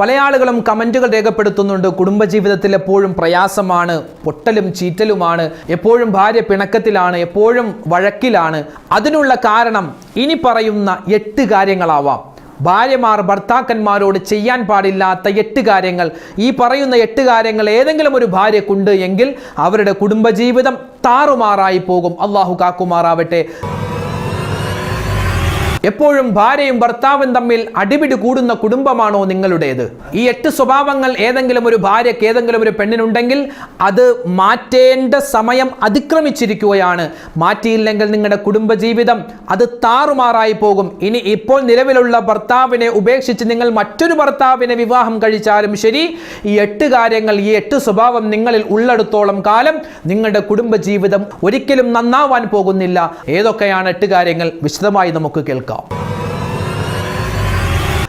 പല ആളുകളും കമന്റുകൾ രേഖപ്പെടുത്തുന്നുണ്ട്. കുടുംബജീവിതത്തിൽ എപ്പോഴും പ്രയാസമാണ് പൊട്ടലും ചീറ്റലുമാണ് എപ്പോഴും ഭാര്യ പിണക്കത്തിലാണ് എപ്പോഴും വഴക്കിലാണ്. അതിനുള്ള കാരണം ഇനി പറയുന്ന എട്ട് കാര്യങ്ങളാവാം. ഭാര്യമാർ ഭർത്താക്കന്മാരോട് ചെയ്യാൻ പാടില്ലാത്ത എട്ട് കാര്യങ്ങൾ. ഈ പറയുന്ന എട്ട് കാര്യങ്ങൾ ഏതെങ്കിലും ഒരു ഭാര്യക്കുണ്ട് എങ്കിൽ അവരുടെ കുടുംബജീവിതം താറുമാറായി പോകും. അള്ളാഹു കാക്കുമാറാവട്ടെ. എപ്പോഴും ഭാര്യയും ഭർത്താവും തമ്മിൽ അടിപിടി കൂടുന്ന കുടുംബമാണോ നിങ്ങളുടേത്? ഈ എട്ട് സ്വഭാവങ്ങൾ ഏതെങ്കിലും ഒരു ഭാര്യയ്ക്ക് ഏതെങ്കിലും ഒരു പെണ്ണിനുണ്ടെങ്കിൽ അത് മാറ്റേണ്ട സമയം അതിക്രമിച്ചിരിക്കുകയാണ്. മാറ്റിയില്ലെങ്കിൽ നിങ്ങളുടെ കുടുംബജീവിതം അത് താറുമാറായി പോകും. ഇനി ഇപ്പോൾ നിലവിലുള്ള ഭർത്താവിനെ ഉപേക്ഷിച്ച് നിങ്ങൾ മറ്റൊരു ഭർത്താവിനെ വിവാഹം കഴിച്ചാലും ശരി ഈ എട്ട് കാര്യങ്ങൾ ഈ എട്ട് സ്വഭാവം നിങ്ങളിൽ ഉള്ളിടത്തോളം കാലം നിങ്ങളുടെ കുടുംബജീവിതം ഒരിക്കലും നന്നാവാൻ പോകുന്നില്ല. ഏതൊക്കെയാണ് എട്ട് കാര്യങ്ങൾ? വിശദമായി നമുക്ക് കേൾക്കാം.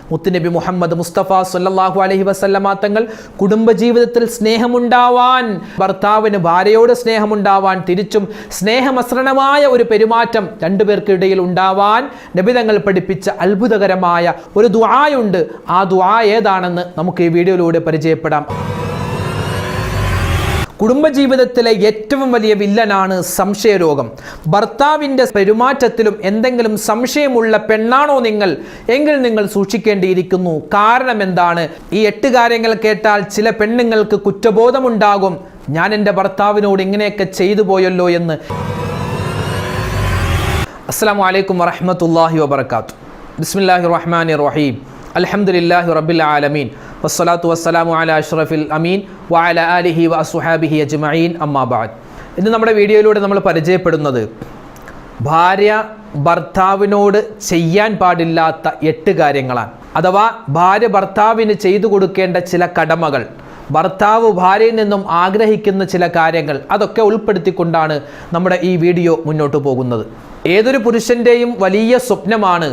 മുത്തുനബി മുഹമ്മദ് മുസ്തഫ സല്ലല്ലാഹു അലഹി വസല്ലമ തങ്ങൾ കുടുംബജീവിതത്തിൽ സ്നേഹമുണ്ടാവാൻ ഭർത്താവിന് ഭാര്യയോട് സ്നേഹമുണ്ടാവാൻ തിരിച്ചും സ്നേഹമസൃണമായ ഒരു പെരുമാറ്റം രണ്ടുപേർക്കിടയിൽ ഉണ്ടാവാൻ നബി തങ്ങൾ പഠിപ്പിച്ച അത്ഭുതകരമായ ഒരു ദുആയുണ്ട്. ആ ദുആ ഏതാണെന്ന് നമുക്ക് ഈ വീഡിയോയിലൂടെ പരിചയപ്പെടാം. കുടുംബജീവിതത്തിലെ ഏറ്റവും വലിയ വില്ലനാണ് സംശയരോഗം. ഭർത്താവിന്റെ പെരുമാറ്റത്തിലും എന്തെങ്കിലും സംശയമുള്ള പെണ്ണാണോ നിങ്ങൾ? എങ്കിൽ നിങ്ങൾ സൂക്ഷിക്കേണ്ടിയിരിക്കുന്നു. കാരണം എന്താണ്? ഈ എട്ട് കാര്യങ്ങൾ കേട്ടാൽ ചില പെണ്ണുങ്ങൾക്ക് കുറ്റബോധമുണ്ടാകും. ഞാൻ എന്റെ ഭർത്താവിനോട് ഇങ്ങനെയൊക്കെ ചെയ്തു പോയല്ലോ എന്ന്. അസ്സാം വലൈക്കും വറഹമത്തല്ലാഹി വബർക്കാത്തു ബിസ്മില്ലാഹി റഹ്മാൻ റഹീം. അലഹമുല്ലാഹി റബ്ബിൽ ആലമീൻ. വസ്സലാത്തു വസ്സലാമു അല അഷ്റഫിൽ അമീൻ വഅല ആലിഹി വ അസുഹാബിഹി അജ്മഈൻ അമ്മാബാദ് ഇന്ന് നമ്മുടെ വീഡിയോയിലൂടെ നമ്മൾ പരിചയപ്പെടുന്നത് ഭാര്യ ഭർത്താവിനോട് ചെയ്യാൻ പാടില്ലാത്ത എട്ട് കാര്യങ്ങളാണ്. അഥവാ ഭാര്യ ഭർത്താവിന് ചെയ്തു കൊടുക്കേണ്ട ചില കടമകൾ ഭർത്താവ് ഭാര്യയിൽ നിന്നും ആഗ്രഹിക്കുന്ന ചില കാര്യങ്ങൾ അതൊക്കെ ഉൾപ്പെടുത്തിക്കൊണ്ടാണ് നമ്മുടെ ഈ വീഡിയോ മുന്നോട്ട് പോകുന്നത്. ഏതൊരു പുരുഷന്റെയും വലിയ സ്വപ്നമാണ്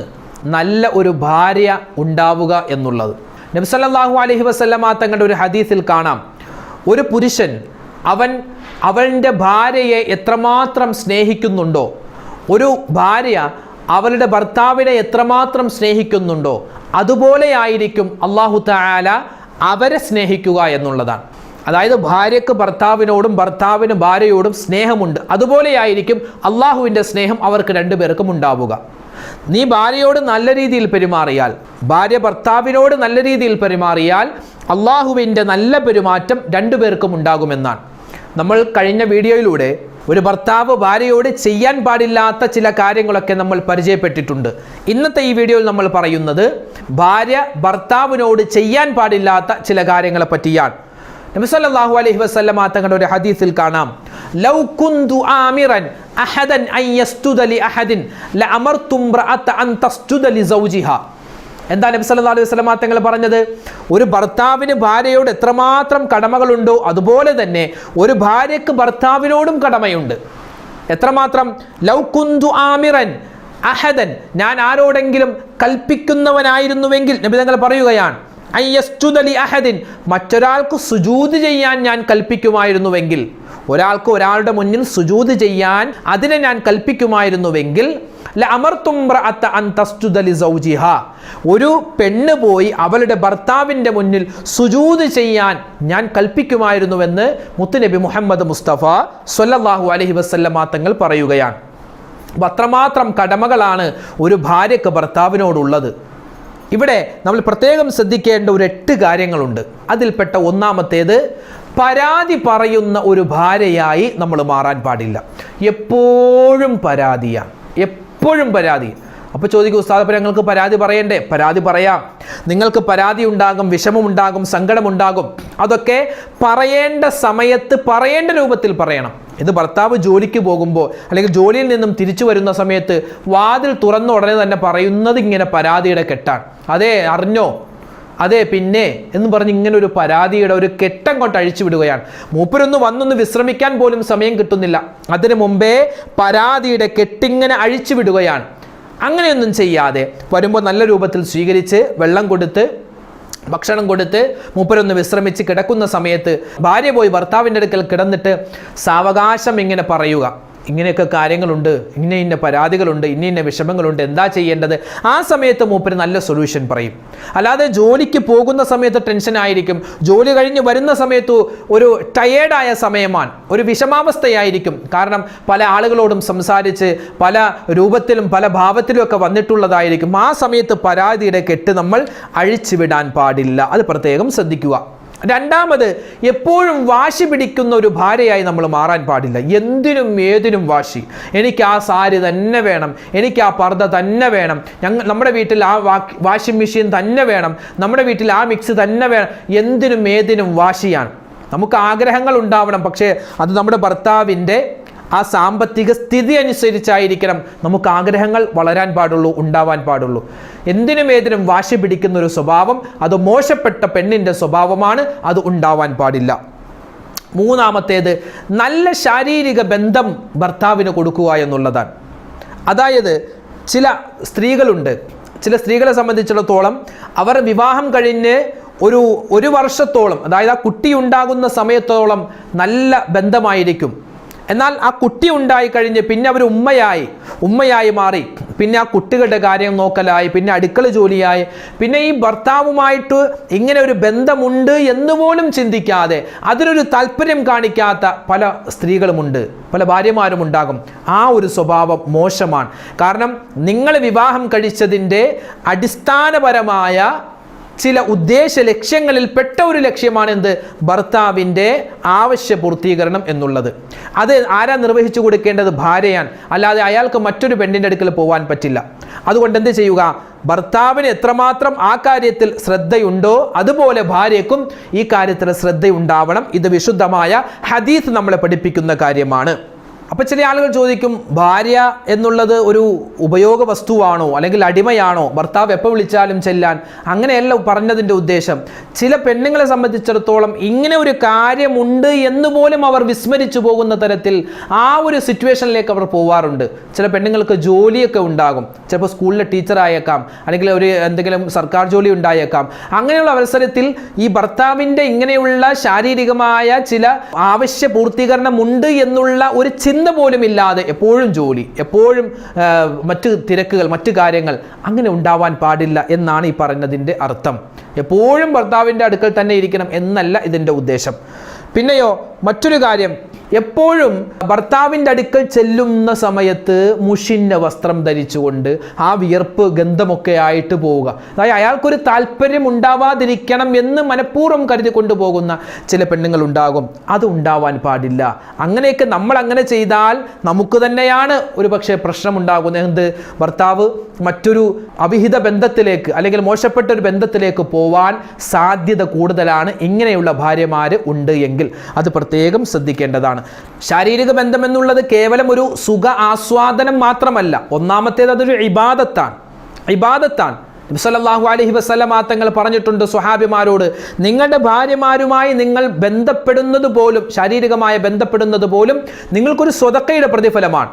നല്ല ഒരു ഭാര്യ ഉണ്ടാവുക എന്നുള്ളത്. നബ്സല്ലാഹു അലഹി വസ്ലമ തങ്ങളുടെ ഒരു ഹദീസിൽ കാണാം. ഒരു പുരുഷൻ അവൻ അവന്റെ ഭാര്യയെ എത്രമാത്രം സ്നേഹിക്കുന്നുണ്ടോ ഒരു ഭാര്യ അവളുടെ ഭർത്താവിനെ എത്രമാത്രം സ്നേഹിക്കുന്നുണ്ടോ അതുപോലെയായിരിക്കും അള്ളാഹു താല അവരെ സ്നേഹിക്കുക എന്നുള്ളതാണ്. അതായത് ഭാര്യക്ക് ഭർത്താവിനോടും ഭർത്താവിന് ഭാര്യയോടും സ്നേഹമുണ്ട് അതുപോലെയായിരിക്കും അള്ളാഹുവിന്റെ സ്നേഹം അവർക്ക് രണ്ടുപേർക്കും ഉണ്ടാവുക. നീ ഭാര്യയോട് നല്ല രീതിയിൽ പെരുമാറിയാൽ ഭാര്യ ഭർത്താവിനോട് നല്ല രീതിയിൽ പെരുമാറിയാൽ അള്ളാഹുവിന്റെ നല്ല പെരുമാറ്റം രണ്ടുപേർക്കും ഉണ്ടാകുമെന്നാണ്. നമ്മൾ കഴിഞ്ഞ വീഡിയോയിലൂടെ ഒരു ഭർത്താവ് ഭാര്യയോട് ചെയ്യാൻ പാടില്ലാത്ത ചില കാര്യങ്ങളൊക്കെ നമ്മൾ പരിചയപ്പെട്ടിട്ടുണ്ട്. ഇന്നത്തെ ഈ വീഡിയോയിൽ നമ്മൾ പറയുന്നത് ഭാര്യ ഭർത്താവിനോട് ചെയ്യാൻ പാടില്ലാത്ത ചില കാര്യങ്ങളെ പറ്റിയാണ്. നബി സല്ലല്ലാഹു അലൈഹി വസല്ലമ തങ്ങളുടെ ഒരു ഹദീസിൽ കാണാം. ലൗ കുന്തു ആമിറൻ അഹദൻ അൻ ലി അഹദിൻ ലഅമർതു ഇംറഅത അൻ തസ്ജുദ ലി സൗജിഹാ. എന്താ നബി സല്ലല്ലാഹു അലൈഹി വസല്ലമ തങ്ങൾ പറഞ്ഞത്? ഒരു ഭർത്താവിന് ഭാര്യയോട് എത്രമാത്രം കടമകളുണ്ടോ അതുപോലെ തന്നെ ഒരു ഭാര്യക്ക് ഭർത്താവിനോടും കടമയുണ്ട്. എത്രമാത്രം? ലൗ കുന്തു ആമിറൻ അഹദൻ ഞാൻ ആരോടെങ്കിലും കൽപ്പിക്കുന്നവനായിരുന്നുവെങ്കിൽ നബി തങ്ങൾ പറയുകയാണ് അയ്യസ്തുദലി അഹദിൻ. മറ്റൊരാൾക്ക് സുജൂത് ചെയ്യാൻ ഞാൻ കൽപ്പിക്കുമായിരുന്നുവെങ്കിൽ ഒരാൾക്ക് ഒരാളുടെ മുന്നിൽ സുജൂത് ചെയ്യാൻ അതിനെ ഞാൻ കൽപ്പിക്കുമായിരുന്നുവെങ്കിൽ ഒരു പെണ്ണ് പോയി അവളുടെ ഭർത്താവിന്റെ മുന്നിൽ സുജൂത് ചെയ്യാൻ ഞാൻ കൽപ്പിക്കുമായിരുന്നുവെന്ന് മുത്തുനബി മുഹമ്മദ് മുസ്തഫ സൊല്ലാഹു അലഹി വസ്ല്ലമാ തങ്ങൾ പറയുകയാണ്. അത്രമാത്രം കടമകളാണ് ഒരു ഭാര്യക്ക് ഭർത്താവിനോടുള്ളത്. ഇവിടെ നമ്മൾ പ്രത്യേകം ശ്രദ്ധിക്കേണ്ട ഒരു എട്ട് കാര്യങ്ങളുണ്ട്. അതിൽപ്പെട്ട ഒന്നാമത്തേത് പരാതി പറയുന്ന ഒരു ഭാര്യയായി നമ്മൾ മാറാൻ പാടില്ല. എപ്പോഴും പരാതിയാണ് എപ്പോഴും പരാതി. അപ്പോൾ ചോദിക്കും ഉസ്താദ് ഞങ്ങൾക്ക് പരാതി പറയണ്ടേ? പരാതി പറയാം. നിങ്ങൾക്ക് പരാതി ഉണ്ടാകും വിഷമമുണ്ടാകും സങ്കടമുണ്ടാകും അതൊക്കെ പറയേണ്ട സമയത്ത് പറയേണ്ട രൂപത്തിൽ പറയണം. ഇത് ഭർത്താവ് ജോലിക്ക് പോകുമ്പോൾ അല്ലെങ്കിൽ ജോലിയിൽ നിന്നും തിരിച്ചു വരുന്ന സമയത്ത് വാതിൽ തുറന്ന ഉടനെ തന്നെ പറയുന്നത് ഇങ്ങനെ പരാതിയുടെ കെട്ടാണ്. അതെ അറിഞ്ഞോ? അതെ പിന്നെ എന്ന് പറഞ്ഞ് ഇങ്ങനെ ഒരു പരാതിയുടെ ഒരു കെട്ടം കൊണ്ട് അഴിച്ചു വിടുകയാണ്. മൂപ്പരൊന്ന് വന്നൊന്ന് വിശ്രമിക്കാൻ പോലും സമയം കിട്ടുന്നില്ല. അതിനു മുമ്പേ പരാതിയുടെ കെട്ടിങ്ങനെ അഴിച്ചു വിടുകയാണ്. അങ്ങനെയൊന്നും ചെയ്യാതെ വരുമ്പോൾ നല്ല രൂപത്തിൽ സ്വീകരിച്ച് വെള്ളം കൊടുത്ത് ഭക്ഷണം കൊടുത്ത് മൂപ്പരൊന്ന് വിശ്രമിച്ച് കിടക്കുന്ന സമയത്ത് ഭാര്യ പോയി ഭർത്താവിന്റെ അടുക്കൽ കിടന്നിട്ട് സാവകാശം ഇങ്ങനെ പറയുക. ഇങ്ങനെയൊക്കെ കാര്യങ്ങളുണ്ട് ഇന്ന ഇന്ന പരാതികളുണ്ട് ഇന്ന ഇന്ന വിഷമങ്ങളുണ്ട് എന്താ ചെയ്യേണ്ടത്? ആ സമയത്ത് മൂപ്പര് നല്ല സൊല്യൂഷൻ പറയും. അല്ലാതെ ജോലിക്ക് പോകുന്ന സമയത്ത് ടെൻഷൻ ആയിരിക്കും. ജോലി കഴിഞ്ഞ് വരുന്ന സമയത്തു ഒരു ടയേർഡായ സമയമാണ്. ഒരു വിഷമാവസ്ഥയായിരിക്കും. കാരണം പല ആളുകളോടും സംസാരിച്ച് പല രൂപത്തിലും പല ഭാവത്തിലും ഒക്കെ വന്നിട്ടുള്ളതായിരിക്കും. ആ സമയത്ത് പരാതിയുടെ കെട്ട് നമ്മൾ അഴിച്ചുവിടാൻ പാടില്ല. അത് പ്രത്യേകം ശ്രദ്ധിക്കുക. രണ്ടാമത് എപ്പോഴും വാശി പിടിക്കുന്ന ഒരു ഭാര്യയായി നമ്മൾ മാറാൻ പാടില്ല. എന്തിനും ഏതിനും വാശി. എനിക്ക് ആ സാരി തന്നെ വേണം. എനിക്ക് ആ പർദ്ദ തന്നെ വേണം. ഞങ്ങൾ നമ്മുടെ വീട്ടിൽ ആ വാഷിംഗ് മെഷീൻ തന്നെ വേണം. നമ്മുടെ വീട്ടിൽ ആ മിക്സ് തന്നെ വേണം എന്തിനും ഏതിനും വാശിയാണ്. നമുക്ക് ആഗ്രഹങ്ങൾ ഉണ്ടാവണം. പക്ഷേ അത് നമ്മുടെ ഭർത്താവിന്റെ ആ സാമ്പത്തിക സ്ഥിതി അനുസരിച്ചായിരിക്കണം നമുക്ക് ആഗ്രഹങ്ങൾ വളരാൻ പാടുള്ളൂ ഉണ്ടാവാൻ പാടുള്ളൂ. എന്തിനും ഏതിനും വാശി പിടിക്കുന്ന ഒരു സ്വഭാവം അത് മോശപ്പെട്ട പെണ്ണിന്റെ സ്വഭാവമാണ് അത് ഉണ്ടാവാൻ പാടില്ല. മൂന്നാമത്തേത് നല്ല ശാരീരിക ബന്ധം ഭർത്താവിന് കൊടുക്കുക എന്നുള്ളതാണ്. അതായത് ചില സ്ത്രീകളുണ്ട് ചില സ്ത്രീകളെ സംബന്ധിച്ചിടത്തോളം അവർ വിവാഹം കഴിഞ്ഞ് ഒരു ഒരു വർഷത്തോളം അതായത് ആ കുട്ടി ഉണ്ടാകുന്ന സമയത്തോളം നല്ല ബന്ധമായിരിക്കും. എന്നാൽ ആ കുട്ടി ഉണ്ടായി കഴിഞ്ഞ് പിന്നെ അവർ ഉമ്മയായി. ഉമ്മയായി മാറി. പിന്നെ ആ കുട്ടികളുടെ കാര്യം നോക്കലായി. പിന്നെ അടുക്കള ജോലിയായി. പിന്നെ ഈ ഭർത്താവുമായിട്ട് ഇങ്ങനെ ഒരു ബന്ധമുണ്ട് എന്ന് പോലും ചിന്തിക്കാതെ അതിനൊരു താല്പര്യം കാണിക്കാത്ത പല സ്ത്രീകളുമുണ്ട്. പല ഭാര്യമാരും ഉണ്ടാകും ആ ഒരു സ്വഭാവം മോശമാണ്. കാരണം നിങ്ങൾ വിവാഹം കഴിച്ചതിന്റെ അടിസ്ഥാനപരമായ ചില ഉദ്ദേശ ലക്ഷ്യങ്ങളിൽ പെട്ട ഒരു ലക്ഷ്യമാണ് എന്ത് ഭർത്താവിന്റെ ആവശ്യ പൂർത്തീകരണം എന്നുള്ളത്. അത് ആരാ നിർവഹിച്ചു കൊടുക്കേണ്ടത്? ഭാര്യയാണ്. അല്ലാതെ അയാൾക്ക് മറ്റൊരു പെണ്ണിന്റെ അടുക്കൽ പോകാൻ പറ്റില്ല. അതുകൊണ്ട് എന്ത് ചെയ്യുക? ഭർത്താവിന് എത്രമാത്രം ആ കാര്യത്തിൽ ശ്രദ്ധയുണ്ടോ അതുപോലെ ഭാര്യയ്ക്കും ഈ കാര്യത്തിൽ ശ്രദ്ധയുണ്ടാവണം. ഇത് വിശുദ്ധമായ ഹദീസ് നമ്മളെ പഠിപ്പിക്കുന്ന കാര്യമാണ്. അപ്പോൾ ചില ആളുകൾ ചോദിക്കും ഭാര്യ എന്നുള്ളത് ഒരു ഉപയോഗ വസ്തുവാണോ അല്ലെങ്കിൽ അടിമയാണോ? ഭർത്താവ് എപ്പോൾ വിളിച്ചാലും ചെല്ലാൻ? അങ്ങനെയല്ല പറഞ്ഞതിന്റെ ഉദ്ദേശം. ചില പെണ്ണുങ്ങളെ സംബന്ധിച്ചിടത്തോളം ഇങ്ങനെ ഒരു കാര്യമുണ്ട് എന്ന് പോലും അവർ വിസ്മരിച്ചു പോകുന്ന തരത്തിൽ ആ ഒരു സിറ്റുവേഷനിലേക്ക് അവർ പോവാറുണ്ട്. ചില പെണ്ണുങ്ങൾക്ക് ജോലിയൊക്കെ ഉണ്ടാകും. ചിലപ്പോൾ സ്കൂളിലെ ടീച്ചറായേക്കാം. അല്ലെങ്കിൽ ഒരു എന്തെങ്കിലും സർക്കാർ ജോലി ഉണ്ടായേക്കാം. അങ്ങനെയുള്ള അവസരത്തിൽ ഈ ഭർത്താവിന്റെ ഇങ്ങനെയുള്ള ശാരീരികമായ ചില ആവശ്യ പൂർത്തീകരണമുണ്ട് എന്നുള്ള ഒരു ചിന്ത ചിന്ത പോലും ഇല്ലാതെ എപ്പോഴും ജോലി എപ്പോഴും മറ്റ് തിരക്കുകൾ മറ്റു കാര്യങ്ങൾ അങ്ങനെ ഉണ്ടാവാൻ പാടില്ല എന്നാണ് ഈ പറഞ്ഞതിന്റെ അർത്ഥം. എപ്പോഴും ഭർത്താവിന്റെ അടുക്കൽ തന്നെ ഇരിക്കണം എന്നല്ല ഇതിന്റെ ഉദ്ദേശം. പിന്നെയോ മറ്റൊരു കാര്യം എപ്പോഴും ഭർത്താവിന്റെ അടുക്കൽ ചെല്ലുന്ന സമയത്ത് മുഷിന്റെ വസ്ത്രം ധരിച്ചുകൊണ്ട് ആ വിയർപ്പ് ഗന്ധമൊക്കെ ആയിട്ട് പോവുക. അതായത് അയാൾക്കൊരു താല്പര്യം ഉണ്ടാവാതിരിക്കണം എന്ന് മനഃപൂർവം കരുതി കൊണ്ടുപോകുന്ന ചില പെണ്ണുങ്ങൾ ഉണ്ടാകും അത് ഉണ്ടാവാൻ പാടില്ല. അങ്ങനെയൊക്കെ നമ്മൾ അങ്ങനെ ചെയ്താൽ നമുക്ക് തന്നെയാണ് ഒരു പക്ഷേ പ്രശ്നമുണ്ടാകുന്നത്. എന്ത്? ഭർത്താവ് മറ്റൊരു അവിഹിത ബന്ധത്തിലേക്ക് അല്ലെങ്കിൽ മോശപ്പെട്ട ഒരു ബന്ധത്തിലേക്ക് പോവാൻ സാധ്യത കൂടുതലാണ്. ഇങ്ങനെയുള്ള ഭാര്യമാർ ഉണ്ട് എങ്കിൽ അത് പ്രത്യേകം ശ്രദ്ധിക്കേണ്ടതാണ്. ശാരീരിക ബന്ധം എന്നുള്ളത് കേവലം ഒരു സുഖ ആസ്വാദനം മാത്രമല്ല. ഒന്നാമത്തേത് അതൊരു ഇബാദത്താണ്. ഇബാദത്താണ്. സല്ലല്ലാഹു അലഹി വസല്ലമ തങ്ങൾ പറഞ്ഞിട്ടുണ്ട് സ്വഹാബിമാരോട് നിങ്ങളുടെ ഭാര്യമാരുമായി നിങ്ങൾ ബന്ധപ്പെടുന്നത് പോലും ശാരീരികമായ ബന്ധപ്പെടുന്നത് പോലും നിങ്ങൾക്കൊരു സ്വതക്കയുടെ പ്രതിഫലമാണ്.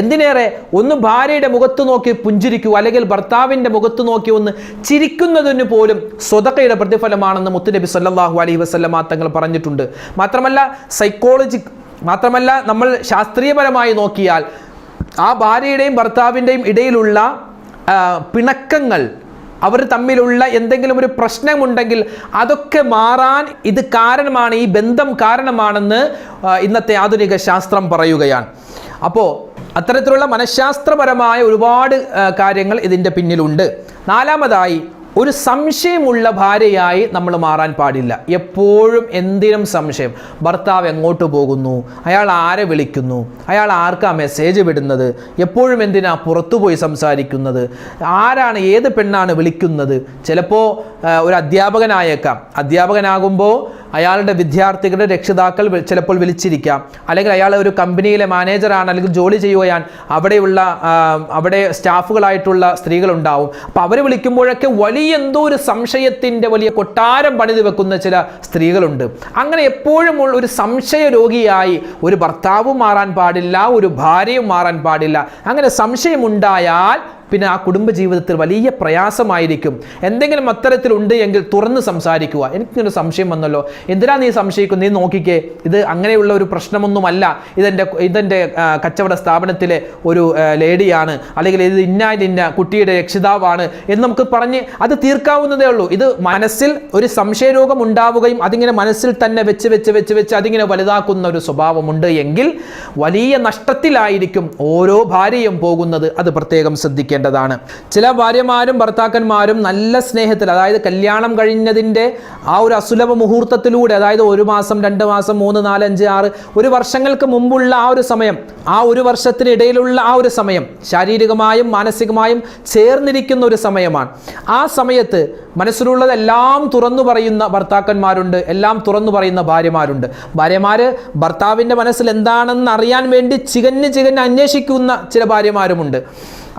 എന്തിനേറെ? ഒന്ന് ഭാര്യയുടെ മുഖത്ത് നോക്കി പുഞ്ചിരിക്കൂ അല്ലെങ്കിൽ ഭർത്താവിന്റെ മുഖത്ത് നോക്കി ഒന്ന് ചിരിക്കുന്നതിന് പോലും സ്വതക്കയുടെ പ്രതിഫലമാണെന്ന് മുത്തുനബി സല്ലാഹു അലൈഹി വസ്ലമ തങ്ങൾ പറഞ്ഞിട്ടുണ്ട്. മാത്രമല്ല സൈക്കോളജി മാത്രമല്ല നമ്മൾ ശാസ്ത്രീയപരമായി നോക്കിയാൽ ആ ഭാര്യയുടെയും ഭർത്താവിന്റെയും ഇടയിലുള്ള പിണക്കങ്ങൾ അവർ തമ്മിലുള്ള എന്തെങ്കിലും ഒരു പ്രശ്നമുണ്ടെങ്കിൽ അതൊക്കെ മാറാൻ ഇത് കാരണമാണ് ഈ ബന്ധം കാരണമാണെന്ന് ഇന്നത്തെ ആധുനിക ശാസ്ത്രം പറയുകയാണ്. അപ്പോൾ അത്തരത്തിലുള്ള മനഃശാസ്ത്രപരമായ ഒരുപാട് കാര്യങ്ങൾ ഇതിന്റെ പിന്നിലുണ്ട്. നാലാമതായി ഒരു സംശയമുള്ള ഭാര്യയായി നമ്മൾ മാറാൻ പാടില്ല. എപ്പോഴും എന്തിനും സംശയം. ഭർത്താവ് എങ്ങോട്ട് പോകുന്നു? അയാൾ ആരെ വിളിക്കുന്നു? അയാൾ ആർക്കാ മെസ്സേജ് വിടുന്നത്? എപ്പോഴും എന്തിനാ പുറത്തു പോയി സംസാരിക്കുന്നത്? ആരാണ് ഏത് പെണ്ണാണ് വിളിക്കുന്നത്? ചിലപ്പോൾ ഒരു അധ്യാപകനായേക്കാം. അധ്യാപകനാകുമ്പോൾ അയാളുടെ വിദ്യാർത്ഥികളുടെ രക്ഷിതാക്കൾ ചിലപ്പോൾ വിളിച്ചിരിക്കാം. അല്ലെങ്കിൽ അയാൾ ഒരു കമ്പനിയിലെ മാനേജറാണ് അല്ലെങ്കിൽ ജോലി ചെയ്യുകയാണ്. അവിടെയുള്ള അവിടെ സ്റ്റാഫുകളായിട്ടുള്ള സ്ത്രീകളുണ്ടാവും. അപ്പോൾ അവർ വിളിക്കുമ്പോഴൊക്കെ വലിയ എന്തോ ഒരു സംശയത്തിന്റെ വലിയ കൊട്ടാരം പണിത് വെക്കുന്ന ചില സ്ത്രീകളുണ്ട്. അങ്ങനെ എപ്പോഴും ഒരു സംശയ രോഗിയായി ഒരു ഭർത്താവും മാറാൻ പാടില്ല ഒരു ഭാര്യയും മാറാൻ പാടില്ല. അങ്ങനെ സംശയമുണ്ടായാൽ പിന്നെ ആ കുടുംബ ജീവിതത്തിൽ വലിയ പ്രയാസമായിരിക്കും. എന്തെങ്കിലും അത്തരത്തിലുണ്ട് എങ്കിൽ തുറന്ന് സംസാരിക്കുക. എനിക്കൊരു സംശയം വന്നല്ലോ. എന്തിനാ നീ സംശയിക്കും? നീ നോക്കിക്കേ. ഇത് അങ്ങനെയുള്ള ഒരു പ്രശ്നമൊന്നുമല്ല. ഇതെന്റെ ഇതെന്റെ കച്ചവട സ്ഥാപനത്തിലെ ഒരു ലേഡിയാണ്. അല്ലെങ്കിൽ ഇത് ഇന്ന ഇന്ന കുട്ടിയുടെ രക്ഷിതാവാണ് എന്ന് നമുക്ക് പറഞ്ഞ് അത് തീർക്കാവുന്നതേ ഉള്ളൂ. ഇത് മനസ്സിൽ ഒരു സംശയരോഗം ഉണ്ടാവുകയും അതിങ്ങനെ മനസ്സിൽ തന്നെ വെച്ച് വെച്ച് വെച്ച് വെച്ച് അതിങ്ങനെ വലുതാക്കുന്ന ഒരു സ്വഭാവമുണ്ട് എങ്കിൽ വലിയ നഷ്ടത്തിലായിരിക്കും ഓരോ ഭാര്യയും പോകുന്നത്. അത് പ്രത്യേകം ശ്രദ്ധിക്കേണ്ടതാണ് ചില ഭാര്യമാരും ഭർത്താക്കന്മാരും നല്ല സ്നേഹത്തിൽ അതായത് കല്യാണം കഴിഞ്ഞതിന്റെ ആ ഒരു അസുലഭ മുഹൂർത്തത്തിലൂടെ അതായത് ഒരു മാസം രണ്ട് മാസം മൂന്ന് നാല് അഞ്ച് ആറ് ഒരു വർഷങ്ങൾക്ക് മുമ്പുള്ള ആ ഒരു സമയം ആ ഒരു വർഷത്തിനിടയിലുള്ള ആ ഒരു സമയം ശാരീരികമായും മാനസികമായും ചേർന്നിരിക്കുന്ന ഒരു സമയമാണ്. ആ സമയത്ത് മനസ്സിലുള്ളതെല്ലാം തുറന്നു പറയുന്ന ഭർത്താക്കന്മാരുണ്ട് എല്ലാം തുറന്നു പറയുന്ന ഭാര്യമാരുണ്ട്. ഭാര്യമാർ ഭർത്താവിന്റെ മനസ്സിൽ എന്താണെന്ന് അറിയാൻ വേണ്ടി ചികഞ്ഞ് ചികഞ്ഞ് അന്വേഷിക്കുന്ന ചില ഭാര്യമാരുമുണ്ട്.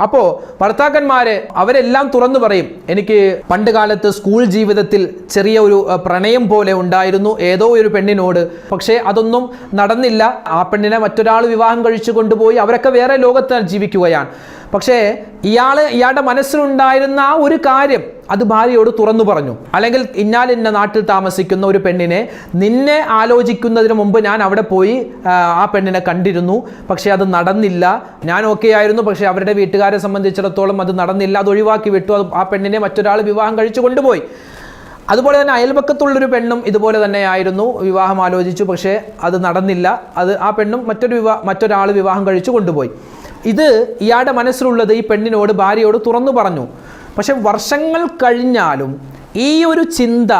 അപ്പോൾ ഭർത്താക്കന്മാര് അവരെല്ലാം തുറന്നു പറയും എനിക്ക് പണ്ട് കാലത്ത് സ്കൂൾ ജീവിതത്തിൽ ചെറിയ ഒരു പ്രണയം പോലെ ഉണ്ടായിരുന്നു ഏതോ ഒരു പെണ്ണിനോട്. പക്ഷേ അതൊന്നും നടന്നില്ല. ആ പെണ്ണിനെ മറ്റൊരാൾ വിവാഹം കഴിച്ചു കൊണ്ടുപോയി അവരൊക്കെ വേറെ ലോകത്ത് ജീവിക്കുകയാണ്. പക്ഷേ ഇയാൾ ഇയാളുടെ മനസ്സിലുണ്ടായിരുന്ന ആ ഒരു കാര്യം അത് ഭാര്യയോട് തുറന്നു പറഞ്ഞു. അല്ലെങ്കിൽ ഇന്നാലിന്ന നാട്ടിൽ താമസിക്കുന്ന ഒരു പെണ്ണിനെ നിന്നെ ആലോചിക്കുന്നതിന് മുമ്പ് ഞാൻ അവിടെ പോയി ആ, പെണ്ണിനെ കണ്ടിരുന്നു. പക്ഷേ അത് നടന്നില്ല. ഞാൻ ഓക്കെ ആയിരുന്നു. പക്ഷേ അവരുടെ വീട്ടുകാരെ സംബന്ധിച്ചിടത്തോളം അത് നടന്നില്ല. അത് ഒഴിവാക്കി വിട്ടു. അത് ആ പെണ്ണിനെ മറ്റൊരാൾ വിവാഹം കഴിച്ചു കൊണ്ടുപോയി. അതുപോലെ തന്നെ അയൽപക്കത്തുള്ളൊരു പെണ്ണും ഇതുപോലെ തന്നെയായിരുന്നു വിവാഹം ആലോചിച്ചു. പക്ഷേ അത് നടന്നില്ല. അത് ആ പെണ്ണും മറ്റൊരു വിവാഹ മറ്റൊരാൾ വിവാഹം കഴിച്ചു കൊണ്ടുപോയി. ഇത് ഇയാളുടെ മനസ്സിലുള്ളത് ഈ പെണ്ണിനോട് ഭാര്യയോട് തുറന്നു പറഞ്ഞു. പക്ഷെ വർഷങ്ങൾ കഴിഞ്ഞാലും ഈ ഒരു ചിന്ത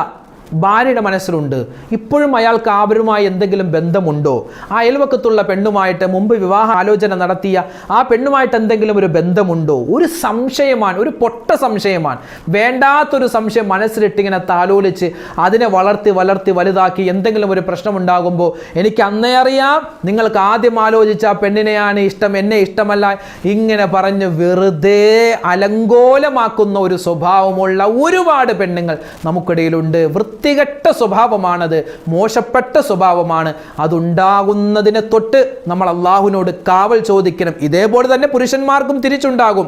ഭാര്യയുടെ മനസ്സിലുണ്ട്. ഇപ്പോഴും അയാൾക്ക് അവരുമായി എന്തെങ്കിലും ബന്ധമുണ്ടോ? ആ അയൽവക്കത്തുള്ള പെണ്ണുമായിട്ട് മുമ്പ് വിവാഹ ആലോചന നടത്തിയ ആ പെണ്ണുമായിട്ട് എന്തെങ്കിലും ഒരു ബന്ധമുണ്ടോ? ഒരു സംശയമാണ് ഒരു പൊട്ട സംശയമാണ്. വേണ്ടാത്തൊരു സംശയം മനസ്സിലിട്ടിങ്ങനെ താലോലിച്ച് അതിനെ വളർത്തി വളർത്തി വലുതാക്കി എന്തെങ്കിലും ഒരു പ്രശ്നമുണ്ടാകുമ്പോൾ എനിക്ക് അന്നേ അറിയാം നിങ്ങൾക്ക് ആദ്യം ആലോചിച്ച ആ പെണ്ണിനെയാണ് ഇഷ്ടം എന്നെ ഇഷ്ടമല്ല ഇങ്ങനെ പറഞ്ഞ് വെറുതെ അലങ്കോലമാക്കുന്ന ഒരു സ്വഭാവമുള്ള ഒരുപാട് പെണ്ണുങ്ങൾ നമുക്കിടയിലുണ്ട്. വൃത്തികെട്ട സ്വഭാവമാണത് മോശപ്പെട്ട സ്വഭാവമാണ്. അതുണ്ടാകുന്നതിനെ തൊട്ട് നമ്മൾ അള്ളാഹുവിനോട് കാവൽ ചോദിക്കണം. ഇതേപോലെ തന്നെ പുരുഷന്മാർക്കും തിരിച്ചുണ്ടാകും.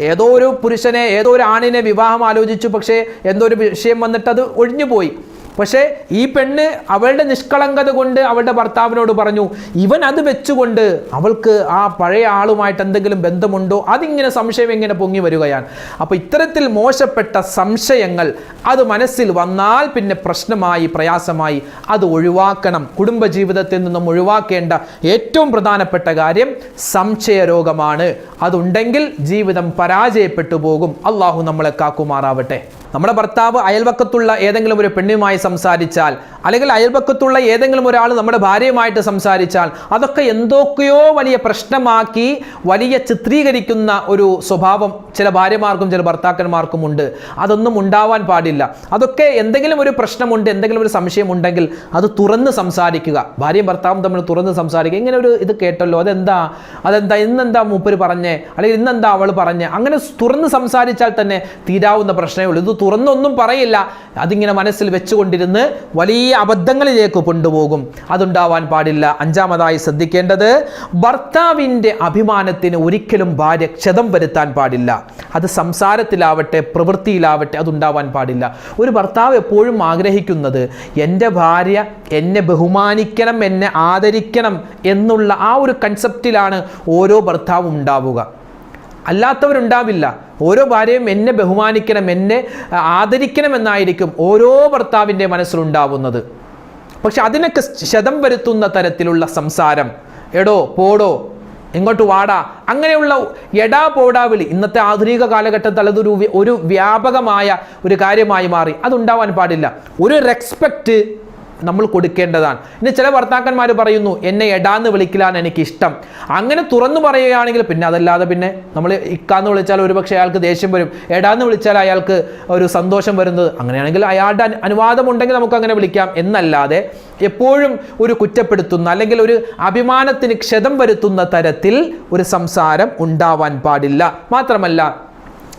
ഏതോ ഒരു പുരുഷനെ ഏതോ ഒരു ആണിനെ വിവാഹം ആലോചിച്ചു പക്ഷേ എന്തോ ഒരു വിഷയം വന്നിട്ട് അത് ഒഴിഞ്ഞുപോയി. പക്ഷേ ഈ പെണ്ണ് അവളുടെ നിഷ്കളങ്കത കൊണ്ട് അവളുടെ ഭർത്താവിനോട് പറഞ്ഞു ഇവൻ അത് വെച്ചുകൊണ്ട് അവൾക്ക് ആ പഴയ ആളുമായിട്ട് എന്തെങ്കിലും ബന്ധമുണ്ടോ? അതിങ്ങനെ സംശയം എങ്ങനെ പൊങ്ങി വരികയാണ്. അപ്പോൾ ഇത്തരത്തിൽ മോശപ്പെട്ട സംശയങ്ങൾ അത് മനസ്സിൽ വന്നാൽ പിന്നെ പ്രശ്നമായി പ്രയാസമായി. അത് ഒഴിവാക്കണം. കുടുംബജീവിതത്തിൽ നിന്നും ഒഴിവാക്കേണ്ട ഏറ്റവും പ്രധാനപ്പെട്ട കാര്യം സംശയരോഗമാണ്. അതുണ്ടെങ്കിൽ ജീവിതം പരാജയപ്പെട്ടു പോകും. അള്ളാഹു നമ്മളെ കാക്കുമാറാവട്ടെ. നമ്മുടെ ഭർത്താവ് അയൽവക്കത്തുള്ള ഏതെങ്കിലും ഒരു പെണ്ണുമായി സംസാരിച്ചാൽ അല്ലെങ്കിൽ അയൽപക്കത്തുള്ള ഏതെങ്കിലും ഒരാൾ നമ്മുടെ ഭാര്യയുമായിട്ട് സംസാരിച്ചാൽ അതൊക്കെ എന്തൊക്കെയോ വലിയ പ്രശ്നമാക്കി വലിയ ചിത്രീകരിക്കുന്ന ഒരു സ്വഭാവം ചില ഭാര്യമാർക്കും ചില ഭർത്താക്കന്മാർക്കും ഉണ്ട്. അതൊന്നും ഉണ്ടാവാൻ പാടില്ല. അതൊക്കെ എന്തെങ്കിലും ഒരു പ്രശ്നമുണ്ട് എന്തെങ്കിലും ഒരു സംശയം ഉണ്ടെങ്കിൽ അത് തുറന്ന് സംസാരിക്കുക. ഭാര്യയും ഭർത്താവും തമ്മിൽ തുറന്ന് സംസാരിക്കുക. ഇങ്ങനെ ഒരു ഇത് കേട്ടല്ലോ. അതെന്താ? അതെന്താ? ഇന്നെന്താ മൂപ്പര് പറഞ്ഞേ? അല്ലെങ്കിൽ ഇന്നെന്താ അവൾ പറഞ്ഞേ? അങ്ങനെ തുറന്ന് സംസാരിച്ചാൽ തന്നെ തീരാവുന്ന പ്രശ്നമേ ഉള്ളൂ. ഇത് തുറന്നൊന്നും പറയില്ല. അതിങ്ങനെ മനസ്സിൽ വെച്ചുകൊണ്ടിരുന്ന് വലിയ അബദ്ധങ്ങളിലേക്ക് കൊണ്ടുപോകും. അതുണ്ടാവാൻ പാടില്ല. അഞ്ചാമതായി ശ്രദ്ധിക്കേണ്ടത് ഭർത്താവിന്റെ അഭിമാനത്തിന് ഒരിക്കലും ഭാര്യ ക്ഷതം വരുത്താൻ പാടില്ല. അത് സംസാരത്തിലാവട്ടെ പ്രവൃത്തിയിലാവട്ടെ അതുണ്ടാവാൻ പാടില്ല. ഒരു ഭർത്താവ് എപ്പോഴും ആഗ്രഹിക്കുന്നത് എന്റെ ഭാര്യ എന്നെ ബഹുമാനിക്കണം എന്നെ ആദരിക്കണം എന്നുള്ള ആ ഒരു കൺസെപ്റ്റിലാണ് ഓരോ ഭർത്താവും ഉണ്ടാവുക. അല്ലാത്തവരുണ്ടാവില്ല. ഓരോ ഭാര്യയും എന്നെ ബഹുമാനിക്കണം എന്നെ ആദരിക്കണം എന്നായിരിക്കും ഓരോ ഭർത്താവിന്റെ മനസ്സിലുണ്ടാവുന്നത്. പക്ഷെ അതിനൊക്കെ ശതം വരുത്തുന്ന തരത്തിലുള്ള സംസാരം. എടോ പോടോ ഇങ്ങോട്ട് വാടാ? അങ്ങനെയുള്ള എടാ പോടാ വിളി. ഇന്നത്തെ ആധുനിക കാലഘട്ടത്തിൽ അതൊരു ഒരു വ്യാപകമായ ഒരു കാര്യമായി മാറി. അതുണ്ടാവാൻ പാടില്ല. ഒരു റെസ്പെക്റ്റ് നമ്മൾ കൊടുക്കേണ്ടതാണ്. ഇനി ചില ഭർത്താക്കന്മാർ പറയുന്നു എന്നെ എടാന്ന് വിളിക്കലാണ് എനിക്ക് ഇഷ്ടം അങ്ങനെ തുറന്നു പറയുകയാണെങ്കിൽ പിന്നെ അതല്ലാതെ പിന്നെ നമ്മൾ ഇക്കാന്ന് വിളിച്ചാൽ ഒരുപക്ഷെ അയാൾക്ക് ദേഷ്യം വരും. എടാന്ന് വിളിച്ചാൽ അയാൾക്ക് ഒരു സന്തോഷം വരുന്നത്. അങ്ങനെയാണെങ്കിൽ അയാളുടെ അനു- അനുവാദമുണ്ടെങ്കിൽ നമുക്ക് അങ്ങനെ വിളിക്കാം. എന്നല്ലാതെ എപ്പോഴും ഒരു കുറ്റപ്പെടുത്തുന്ന അല്ലെങ്കിൽ ഒരു അഭിമാനത്തിന് ക്ഷതം വരുത്തുന്ന തരത്തിൽ ഒരു സംസാരം ഉണ്ടാവാൻ പാടില്ല. മാത്രമല്ല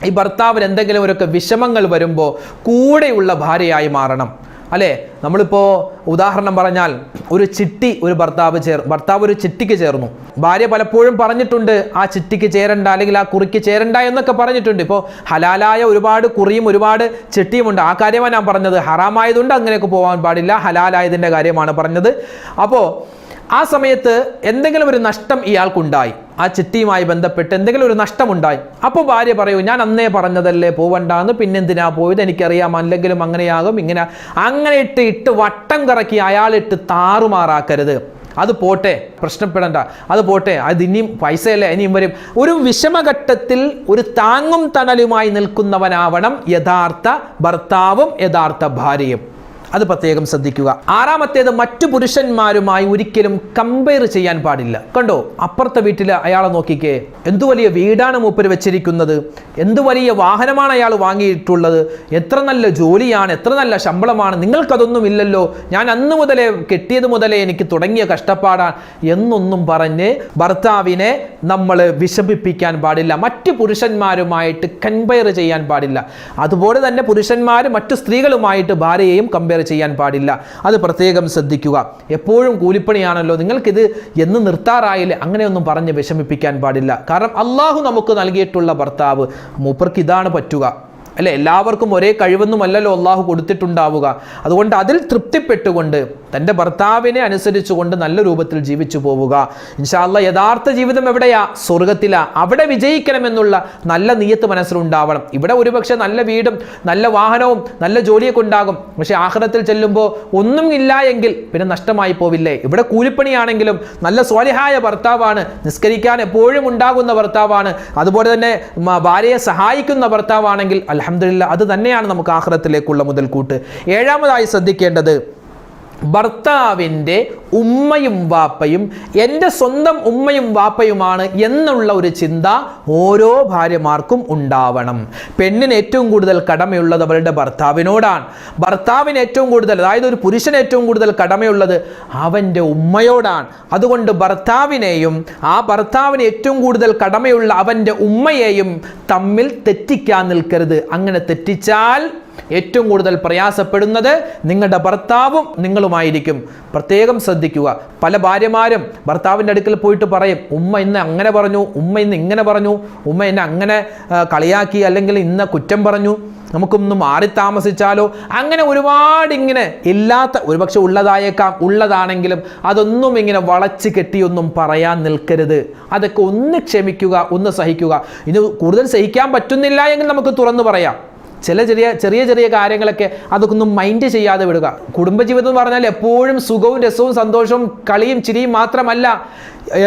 ഈ ഭർത്താവിന് എന്തെങ്കിലും ഒരു വിഷമങ്ങൾ വരുമ്പോൾ കൂടെയുള്ള ഭാര്യയായി മാറണം. അല്ലേ? നമ്മളിപ്പോൾ ഉദാഹരണം പറഞ്ഞാൽ ഒരു ചിട്ടി ഒരു ഭർത്താവ് ചേർ ഭർത്താവ് ഒരു ചിട്ടിക്ക് ചേർന്നു. ഭാര്യ പലപ്പോഴും പറഞ്ഞിട്ടുണ്ട് ആ ചിട്ടിക്ക് ചേരണ്ട അല്ലെങ്കിൽ ആ കുറിക്ക് ചേരണ്ട എന്നൊക്കെ പറഞ്ഞിട്ടുണ്ട്. ഇപ്പോൾ ഹലാലായ ഒരുപാട് കുറിയും ഒരുപാട് ചിട്ടിയുമുണ്ട്. ആ കാര്യമാണ് ഞാൻ പറഞ്ഞത്. ഹറാമായതുകൊണ്ട് അങ്ങനെയൊക്കെ പോകാൻ പാടില്ല. ഹലാലായതിന്റെ കാര്യമാണ് പറഞ്ഞത്. അപ്പോൾ ആ സമയത്ത് എന്തെങ്കിലും ഒരു നഷ്ടം ഇയാൾക്കുണ്ടായി. ആ ചിട്ടിയുമായി ബന്ധപ്പെട്ട് എന്തെങ്കിലും ഒരു നഷ്ടമുണ്ടായി. അപ്പോൾ ഭാര്യ പറയൂ ഞാൻ അന്നേ പറഞ്ഞതല്ലേ പോവണ്ടെന്ന്. പിന്നെന്തിനാ പോയത്? എനിക്കറിയാം. അല്ലെങ്കിലും അങ്ങനെയാകും ഇങ്ങനെ അങ്ങനെ ഇട്ട് ഇട്ട് വട്ടം കറക്കി അയാളിട്ട് താറുമാറാക്കരുത്. അത് പോട്ടെ പ്രശ്നപ്പെടണ്ട. അത് പോട്ടെ അത് ഇനിയും പൈസയല്ലേ ഇനിയും വരും. ഒരു വിഷമഘട്ടത്തിൽ ഒരു താങ്ങും തണലുമായി നിൽക്കുന്നവനാവണം യഥാർത്ഥ ഭർത്താവും യഥാർത്ഥ ഭാര്യയും. അത് പ്രത്യേകം ശ്രദ്ധിക്കുക. ആറാമത്തേത് മറ്റു പുരുഷന്മാരുമായി ഒരിക്കലും കമ്പയർ ചെയ്യാൻ പാടില്ല. കണ്ടോ അപ്പുറത്തെ വീട്ടിൽ അയാളെ നോക്കിക്കേ എന്തു വലിയ വീടാണ് മൂപ്പര് വെച്ചിരിക്കുന്നത്? എന്തു വലിയ വാഹനമാണ് അയാൾ വാങ്ങിയിട്ടുള്ളത്? എത്ര നല്ല ജോലിയാണ് എത്ര നല്ല ശമ്പളമാണ്? നിങ്ങൾക്കതൊന്നും ഇല്ലല്ലോ. ഞാൻ അന്ന് മുതലേ കെട്ടിയത് മുതലേ എനിക്ക് തുടങ്ങിയ കഷ്ടപ്പാടാണ് എന്നൊന്നും പറഞ്ഞ് ഭർത്താവിനെ നമ്മൾ വിഷമിപ്പിക്കാൻ പാടില്ല. മറ്റ് പുരുഷന്മാരുമായിട്ട് കമ്പയർ ചെയ്യാൻ പാടില്ല. അതുപോലെ തന്നെ പുരുഷന്മാർ മറ്റു സ്ത്രീകളുമായിട്ട് ഭാര്യയെയും കമ്പയർ ചെയ്യാൻ പാടില്ല. അത് പ്രത്യേകം ശ്രദ്ധിക്കുക. എപ്പോഴും കൂലിപ്പണിയാണല്ലോ. നിങ്ങൾക്കിത് എന്ന് നിർത്താറായില്ലേ? അങ്ങനെയൊന്നും പറഞ്ഞ് വിഷമിപ്പിക്കാൻ പാടില്ല. കാരണം അള്ളാഹു നമുക്ക് നൽകിയിട്ടുള്ള ഭർത്താവ് മൂപ്പർക്ക് ഇതാണ് പറ്റുക. അല്ലെ? എല്ലാവർക്കും ഒരേ കഴിവൊന്നുമല്ലല്ലോ അള്ളാഹു കൊടുത്തിട്ടുണ്ടാവുക. അതുകൊണ്ട് അതിൽ തൃപ്തിപ്പെട്ടുകൊണ്ട് തന്റെ ഭർത്താവിനെ അനുസരിച്ചുകൊണ്ട് നല്ല രൂപത്തിൽ ജീവിച്ചു പോവുക. ഇൻഷാല്ല യഥാർത്ഥ ജീവിതം എവിടെയാ? സ്വർഗത്തിലാ അവിടെ വിജയിക്കണമെന്നുള്ള നല്ല നീയത്ത് മനസ്സിലുണ്ടാവണം. ഇവിടെ ഒരുപക്ഷെ നല്ല വീടും നല്ല വാഹനവും നല്ല ജോലിയൊക്കെ ഉണ്ടാകും. പക്ഷേ ആഹ്റത്തിൽ ചെല്ലുമ്പോൾ ഒന്നും ഇല്ല എങ്കിൽ പിന്നെ നഷ്ടമായി പോവില്ലേ? ഇവിടെ കൂലിപ്പണിയാണെങ്കിലും നല്ല സ്വാലിഹായ ഭർത്താവാണ്. നിസ്കരിക്കാൻ എപ്പോഴും ഉണ്ടാകുന്ന ഭർത്താവാണ്. അതുപോലെ തന്നെ ഭാര്യയെ സഹായിക്കുന്ന ഭർത്താവാണെങ്കിൽ അലഹമില്ല അത് തന്നെയാണ് നമുക്ക് ആഹ്റത്തിലേക്കുള്ള മുതൽക്കൂട്ട്. ഏഴാമതായി ശ്രദ്ധിക്കേണ്ടത് ഭർത്താവിന്റെ ഉമ്മയും വാപ്പയും എന്റെ സ്വന്തം ഉമ്മയും വാപ്പയുമാണ് എന്നുള്ള ഒരു ചിന്ത ഓരോ ഭാര്യമാർക്കും ഉണ്ടാവണം. പെണ്ണിന് ഏറ്റവും കൂടുതൽ കടമയുള്ളത് അവളുടെ ഭർത്താവിനോടാണ്. ഭർത്താവിന് ഏറ്റവും കൂടുതൽ അതായത് ഒരു പുരുഷൻ ഏറ്റവും കൂടുതൽ കടമയുള്ളത് അവന്റെ ഉമ്മയോടാണ്. അതുകൊണ്ട് ഭർത്താവിനെയും ആ ഭർത്താവിന് ഏറ്റവും കൂടുതൽ കടമയുള്ള അവന്റെ ഉമ്മയെയും തമ്മിൽ തെറ്റിക്കാൻ നിൽക്കരുത്. അങ്ങനെ തെറ്റിച്ചാൽ ഏറ്റവും കൂടുതൽ പ്രയാസപ്പെടുന്നത് നിങ്ങളുടെ ഭർത്താവും നിങ്ങളുമായിരിക്കും. പ്രത്യേകം ശ്രദ്ധിക്കുക. പല ഭാര്യമാരും ഭർത്താവിന്റെ അടുക്കൽ പോയിട്ട് പറയും ഉമ്മ ഇന്ന് അങ്ങനെ പറഞ്ഞു ഉമ്മ ഇന്ന് ഇങ്ങനെ പറഞ്ഞു ഉമ്മ എന്നെ അങ്ങനെ കളിയാക്കി അല്ലെങ്കിൽ ഇന്ന് കുറ്റം പറഞ്ഞു. നമുക്കൊന്ന് മാറി താമസിച്ചാലോ? അങ്ങനെ ഒരുപാട് ഇങ്ങനെ ഇല്ലാത്ത ഒരുപക്ഷെ ഉള്ളതായേക്കാം ഉള്ളതാണെങ്കിലും അതൊന്നും ഇങ്ങനെ വളച്ച് കെട്ടിയൊന്നും പറയാൻ നിൽക്കരുത്. അതൊക്കെ ഒന്ന് ക്ഷമിക്കുക ഒന്ന് സഹിക്കുക. ഇത് കൂടുതൽ സഹിക്കാൻ പറ്റുന്നില്ല എങ്കിൽ നമുക്ക് തുറന്നു പറയാം. ചില ചെറിയ ചെറിയ ചെറിയ കാര്യങ്ങളൊക്കെ അതൊക്കെ ഒന്നും മൈൻഡ് ചെയ്യാതെ വിടുക. കുടുംബജീവിതം എന്ന് പറഞ്ഞാൽ എപ്പോഴും സുഖവും രസവും സന്തോഷവും കളിയും ചിരിയും മാത്രമല്ല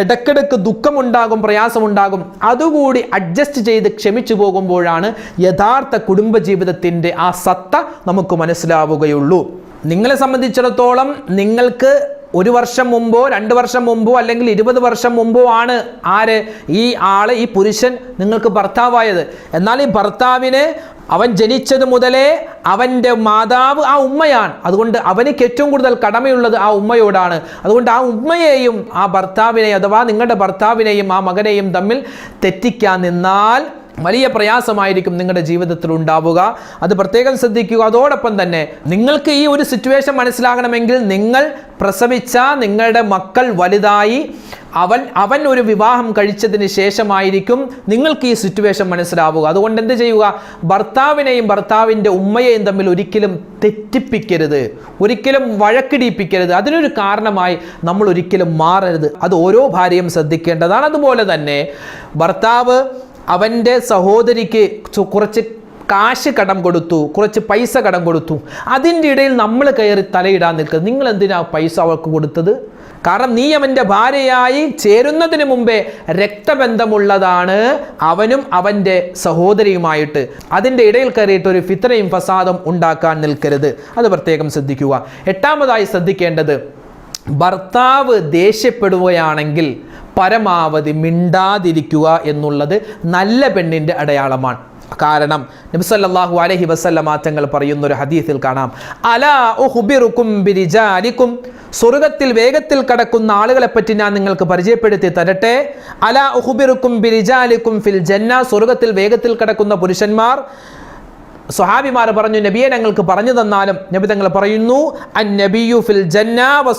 ഇടക്കിടക്ക് ദുഃഖമുണ്ടാകും പ്രയാസമുണ്ടാകും. അതുകൂടി അഡ്ജസ്റ്റ് ചെയ്ത് ക്ഷമിച്ചു പോകുമ്പോഴാണ് യഥാർത്ഥ കുടുംബജീവിതത്തിന്റെ ആ സത്ത നമുക്ക് മനസ്സിലാവുകയുള്ളൂ. നിങ്ങളെ സംബന്ധിച്ചിടത്തോളം നിങ്ങൾക്ക് ഒരു വർഷം മുമ്പോ രണ്ട് വർഷം മുമ്പോ അല്ലെങ്കിൽ ഇരുപത് വർഷം മുമ്പോ ആണ് ആര് ഈ ആൾ ഈ പുരുഷൻ നിങ്ങൾക്ക് ഭർത്താവായത്. എന്നാൽ ഈ ഭർത്താവിന് അവൻ ജനിച്ചത് മുതലേ അവന്റെ മാതാവ് ആ ഉമ്മയാണ്. അതുകൊണ്ട് അവനിക്ക് ഏറ്റവും കൂടുതൽ കടമയുള്ളത് ആ ഉമ്മയോടാണ്. അതുകൊണ്ട് ആ ഉമ്മയെയും ആ ഭർത്താവിനെയും അഥവാ നിങ്ങളുടെ ഭർത്താവിനെയും ആ മകനെയും തമ്മിൽ തെറ്റിക്കാൻ നിന്നാൽ വലിയ പ്രയാസമായിരിക്കും നിങ്ങളുടെ ജീവിതത്തിൽ ഉണ്ടാവുക. അത് പ്രത്യേകം ശ്രദ്ധിക്കുക. അതോടൊപ്പം തന്നെ നിങ്ങൾക്ക് ഈ ഒരു സിറ്റുവേഷൻ മനസ്സിലാകണമെങ്കിൽ നിങ്ങൾ പ്രസവിച്ച നിങ്ങളുടെ മക്കൾ വലുതായി അവൻ അവൻ ഒരു വിവാഹം കഴിച്ചതിന് ശേഷമായിരിക്കും നിങ്ങൾക്ക് ഈ സിറ്റുവേഷൻ മനസ്സിലാവുക. അതുകൊണ്ട് എന്ത് ചെയ്യുക? ഭർത്താവിനെയും ഭർത്താവിന്റെ ഉമ്മയെയും തമ്മിൽ ഒരിക്കലും തെറ്റിപ്പിക്കരുത്. ഒരിക്കലും വഴക്കിടിപ്പിക്കരുത്. അതിനൊരു കാരണമായി നമ്മൾ ഒരിക്കലും മാറരുത്. അത് ഓരോ ഭാര്യയും ശ്രദ്ധിക്കേണ്ടതാണ്. അതുപോലെ തന്നെ ഭർത്താവ് അവന്റെ സഹോദരിക്ക് കുറച്ച് കാശ് കടം കൊടുത്തു കുറച്ച് പൈസ കടം കൊടുത്തു. അതിന്റെ ഇടയിൽ നമ്മൾ കയറി തലയിടാൻ നിൽക്കുന്നത്. നിങ്ങൾ എന്തിനാ പൈസ അവൾക്ക് കൊടുത്തത്? കാരണം നീ അവന്റെ ഭാര്യയായി ചേരുന്നതിന് മുമ്പേ രക്തബന്ധമുള്ളതാണ് അവനും അവന്റെ സഹോദരിയുമായിട്ട്. അതിന്റെ ഇടയിൽ കയറിയിട്ട് ഒരു ഫിത്രയും ഫസാദും ഉണ്ടാക്കാൻ നിൽക്കരുത്. അത് പ്രത്യേകം ശ്രദ്ധിക്കുക. എട്ടാമതായി ശ്രദ്ധിക്കേണ്ടത് ഭർത്താവ് ദേഷ്യപ്പെടുകയാണെങ്കിൽ പരമാവധി മിണ്ടാതിരിക്കുക എന്നുള്ളത് നല്ല പെണ്ണിന്റെ അടയാളമാണ്. കാരണം നബിസല്ലാഹു അലഹി വസല്ലമ തങ്ങൾ പറയുന്ന ഒരു ഹദീസിൽ കാണാം. അലാ ഉഹ്ബിറുക്കും ബിരിജാലിക്കും സ്വർഗത്തിൽ വേഗത്തിൽ കടക്കുന്ന ആളുകളെ പറ്റി ഞാൻ നിങ്ങൾക്ക് പരിചയപ്പെടുത്തി തരട്ടെ. അലാ ഉഹുബിറുക്കും ബിരിജാലിക്കും ഫിൽ ജന്ന സ്വർഗത്തിൽ വേഗത്തിൽ കടക്കുന്ന പുരുഷന്മാർ സ്വഹാബിമാർ പറഞ്ഞു നബിയെ ഞങ്ങൾക്ക് പറഞ്ഞു തന്നാലും നബി തങ്ങൾ പറയുന്നു അൻ നബിയു ഫിൽ ജന്ന വ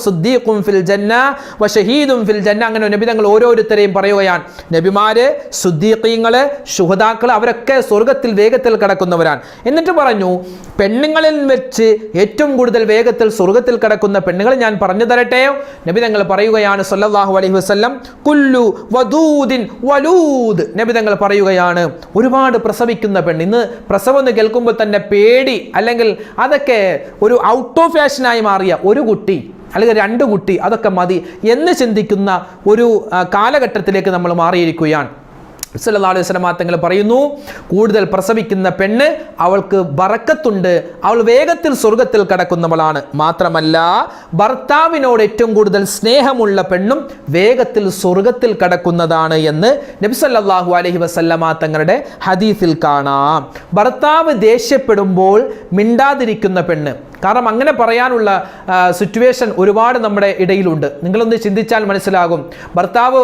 ഫിൽ ജന്ന വ ഷഹീദും ഫിൽ ജന്ന. അങ്ങനെ നബി തങ്ങൾ ഓരോരുത്തരെയും പറയുകയാണ്. നബിമാര് സുദ്ദീഖീങ്ങൾ ശുഹദാക്കൾ അവരൊക്കെ സ്വർഗത്തിൽ വേഗത്തിൽ കിടക്കുന്നവരാണ്. എന്നിട്ട് പറഞ്ഞു പെണ്ണുങ്ങളിൽ വെച്ച് ഏറ്റവും കൂടുതൽ വേഗത്തിൽ സ്വർഗത്തിൽ കിടക്കുന്ന പെണ്ണുങ്ങൾ ഞാൻ പറഞ്ഞു തരട്ടെ? നബി തങ്ങൾ പറയുകയാണ് സല്ലല്ലാഹു അലൈഹി വസല്ലം കുല്ലു വദൂദിൻ വലൂദ്. നബി തങ്ങൾ പറയുകയാണ് ഒരുപാട് പ്രസവിക്കുന്ന പെണ്ണ് ഇന്ന് പ്രസവം എന്ന് കേൾക്കുമ്പോൾ തന്നെ പേടി അല്ലെങ്കിൽ അതൊക്കെ ഒരു ഔട്ട് ഓഫ് ഫാഷനായി മാറിയ ഒരു കുട്ടി അല്ലെങ്കിൽ രണ്ട് കുട്ടി അതൊക്കെ മതി എന്ന് ചിന്തിക്കുന്ന ഒരു കാലഘട്ടത്തിലേക്ക് നമ്മൾ മാറിയിരിക്കുകയാണ്. സല്ലല്ലാഹു അലൈഹി വസല്ലമ തങ്ങൾ പറയുന്നു കൂടുതൽ പ്രസവിക്കുന്ന പെണ്ണ് അവൾക്ക് ബറക്കത്തുണ്ട്. അവൾ വേഗത്തിൽ സ്വർഗത്തിൽ കടക്കുന്നവളാണ്. മാത്രമല്ല ഭർത്താവിനോട് ഏറ്റവും കൂടുതൽ സ്നേഹമുള്ള പെണ്ണും വേഗത്തിൽ സ്വർഗത്തിൽ കടക്കുന്നതാണ് എന്ന് നബി സല്ലല്ലാഹു അലൈഹി വസല്ലമ തങ്ങളുടെ ഹദീസിൽ കാണാം. ഭർത്താവ് ദേഷ്യപ്പെടുമ്പോൾ മിണ്ടാതിരിക്കുന്ന പെണ്ണ് കാരണം അങ്ങനെ പറയാനുള്ള സിറ്റുവേഷൻ ഒരുപാട് നമ്മുടെ ഇടയിലുണ്ട്. നിങ്ങളൊന്ന് ചിന്തിച്ചാൽ മനസ്സിലാകും. ഭർത്താവ്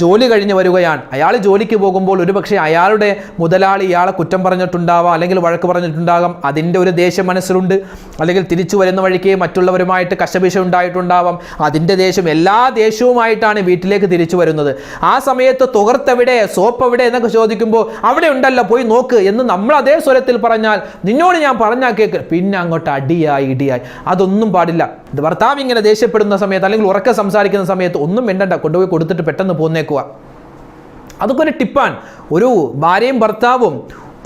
ജോലി കഴിഞ്ഞ് വരികയാണ്. അയാൾ ജോലിക്ക് പോകുമ്പോൾ ഒരുപക്ഷെ അയാളുടെ മുതലാളി ഇയാളെ കുറ്റം പറഞ്ഞിട്ടുണ്ടാവാം അല്ലെങ്കിൽ വഴക്ക് പറഞ്ഞിട്ടുണ്ടാകാം. അതിന്റെ ഒരു ദേഷ്യം മനസ്സിലുണ്ട്. അല്ലെങ്കിൽ തിരിച്ചു വരുന്ന വഴിക്ക് മറ്റുള്ളവരുമായിട്ട് കശപിശ ഉണ്ടായിട്ടുണ്ടാവാം. അതിന്റെ ദേഷ്യം എല്ലാ ദേഷ്യവുമായിട്ടാണ് വീട്ടിലേക്ക് തിരിച്ചു വരുന്നത്. ആ സമയത്ത് തുകർത്തെവിടെ സോപ്പ് എവിടെ എന്നൊക്കെ ചോദിക്കുമ്പോൾ അവിടെ ഉണ്ടല്ലോ പോയി നോക്ക് എന്ന് നമ്മൾ അതേ സ്വരത്തിൽ പറഞ്ഞാൽ നിന്നോട് ഞാൻ പറഞ്ഞാൽ കേൾക്ക് പിന്നെ അങ്ങോട്ട് അടിയായി ഇടിയായി. അതൊന്നും പാടില്ല. ഭർത്താവ് ഇങ്ങനെ ദേഷ്യപ്പെടുന്ന സമയത്ത് അല്ലെങ്കിൽ ഉറക്കെ സംസാരിക്കുന്ന സമയത്ത് ഒന്നും വേണ്ടണ്ട കൊണ്ടുപോയി കൊടുത്തിട്ട് പെട്ടെന്ന് പോന്നേക്കുക അതൊക്കെ ഒരു ടിപ്പാണ്. ഒരു ഭാര്യയും ഭർത്താവും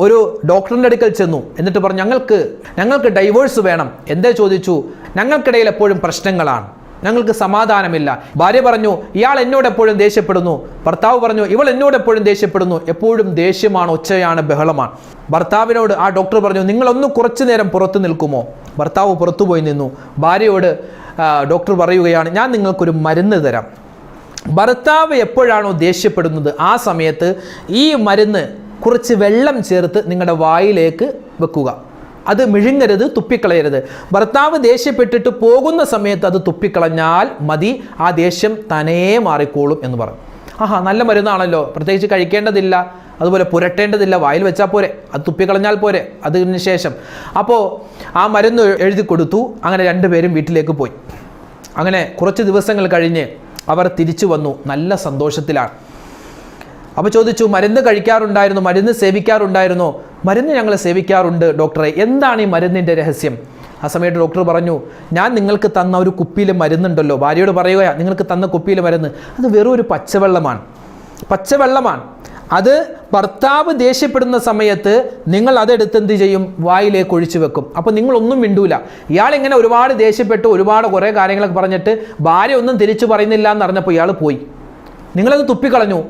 ഒരു ഡോക്ടറിന്റെ അടുക്കൽ ചെന്നു. എന്നിട്ട് പറഞ്ഞു ഞങ്ങൾക്ക് ഞങ്ങൾക്ക് ഡൈവേഴ്സ് വേണം. എന്തേ ചോദിച്ചു? ഞങ്ങൾക്കിടയിൽ എപ്പോഴും പ്രശ്നങ്ങളാണ്. ഞങ്ങൾക്ക് സമാധാനമില്ല. ഭാര്യ പറഞ്ഞു ഇയാൾ എന്നോട് എപ്പോഴും ദേഷ്യപ്പെടുന്നു. ഭർത്താവ് പറഞ്ഞു ഇവൾ എന്നോട് എപ്പോഴും ദേഷ്യപ്പെടുന്നു. എപ്പോഴും ദേഷ്യമാണ് ഒച്ചയാണ് ബഹളമാണ്. ഭർത്താവിനോട് ആ ഡോക്ടർ പറഞ്ഞു നിങ്ങളൊന്ന് കുറച്ചു നേരം പുറത്തു നിൽക്കുമോ? ഭർത്താവ് പുറത്തുപോയി നിന്നു. ഭാര്യയോട് ഡോക്ടർ പറയുകയാണ് ഞാൻ നിങ്ങൾക്കൊരു മരുന്ന് തരാം. ഭർത്താവ് എപ്പോഴാണോ ദേഷ്യപ്പെടുന്നത് ആ സമയത്ത് ഈ മരുന്ന് കുറച്ച് വെള്ളം ചേർത്ത് നിങ്ങളുടെ വായിലേക്ക് വെക്കുക. അത് മിഴുങ്ങരുത് തുപ്പിക്കളയരുത്. ഭർത്താവ് ദേഷ്യപ്പെട്ടിട്ട് പോകുന്ന സമയത്ത് അത് തുപ്പിക്കളഞ്ഞാൽ മതി ആ ദേഷ്യം തനേ മാറിക്കോളും എന്ന് പറഞ്ഞു. ആഹാ നല്ല മരുന്നാണല്ലോ. പ്രത്യേകിച്ച് കഴിക്കേണ്ടതില്ല. അതുപോലെ പുരട്ടേണ്ടതില്ല. വായിൽ വെച്ചാൽ പോരെ. അത് തുപ്പിക്കളഞ്ഞാൽ പോരെ. അതിന് ശേഷം. അപ്പോൾ ആ മരുന്ന് എഴുതി കൊടുത്തു. അങ്ങനെ രണ്ടുപേരും വീട്ടിലേക്ക് പോയി. അങ്ങനെ കുറച്ച് ദിവസങ്ങൾ കഴിഞ്ഞ് അവർ തിരിച്ചു വന്നു. നല്ല സന്തോഷത്തിലാണ്. അപ്പോൾ ചോദിച്ചു മരുന്ന് കഴിക്കാറുണ്ടായിരുന്നു മരുന്ന് സേവിക്കാറുണ്ടായിരുന്നു മരുന്ന് ഞങ്ങൾ സേവിക്കാറുണ്ട് ഡോക്ടറെ. എന്താണ് ഈ മരുന്നിന്റെ രഹസ്യം? ആ സമയത്ത് ഡോക്ടർ പറഞ്ഞു ഞാൻ നിങ്ങൾക്ക് തന്ന ഒരു കുപ്പിയിൽ മരുന്നുണ്ടല്ലോ. ഭാര്യയോട് പറയുക നിങ്ങൾക്ക് തന്ന കുപ്പിയിൽ മരുന്ന് അത് വെറും ഒരു പച്ചവെള്ളമാണ്. പച്ചവെള്ളമാണ്. അത് ഭർത്താവ് ദേഷ്യപ്പെടുന്ന സമയത്ത് നിങ്ങൾ അതെടുത്ത് എന്ത് ചെയ്യും? വായിലേക്ക് ഒഴിച്ചു വെക്കും. അപ്പോൾ നിങ്ങളൊന്നും മിണ്ടൂല. ഇയാൾ ഇങ്ങനെ ഒരുപാട് ദേഷ്യപ്പെട്ട് ഒരുപാട് കുറേ കാര്യങ്ങളൊക്കെ പറഞ്ഞിട്ട് ഭാര്യ ഒന്നും തിരിച്ചു പറയുന്നില്ല എന്ന് അറിഞ്ഞപ്പോൾ ഇയാൾ പോയി. നിങ്ങളത് തുപ്പിക്കളഞ്ഞു.